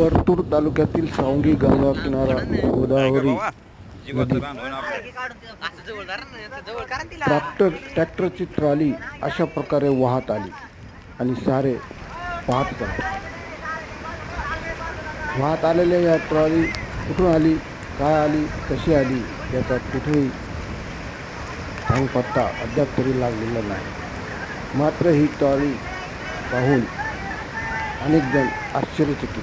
परतूर तालुक्यातील सावंगी गंगा किनारा गोदावरी ट्रॅक्टर ट्रॅक्टरची ट्रॉली अशा प्रकारे वाहत आली आणि सारे पाहत राहिले वाहत आलेल्या या ट्रॉली कुठून आली काय आली कशी आली याचा कुठेही पत्ता अद्याप तरी लागलेला नाही. मात्र ही ट्रॉली पाहून अनेक जण आश्चर्यचकित.